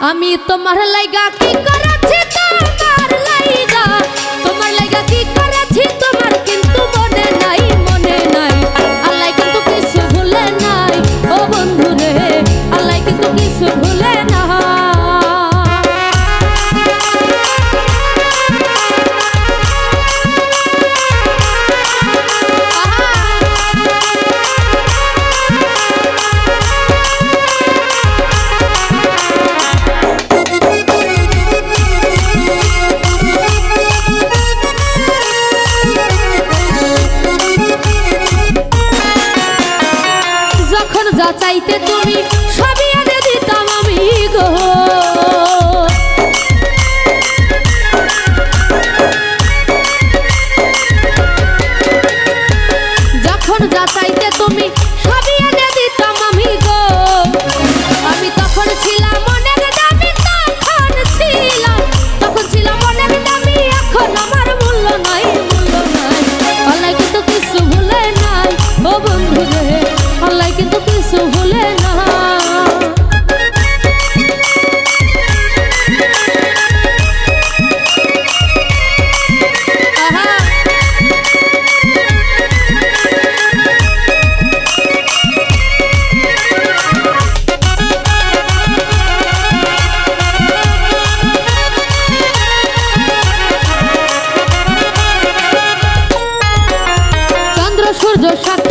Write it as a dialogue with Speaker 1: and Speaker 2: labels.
Speaker 1: আমি তোমার লাইগা কি করেছি তোমার লাইগা? চাইতে তুমি সব the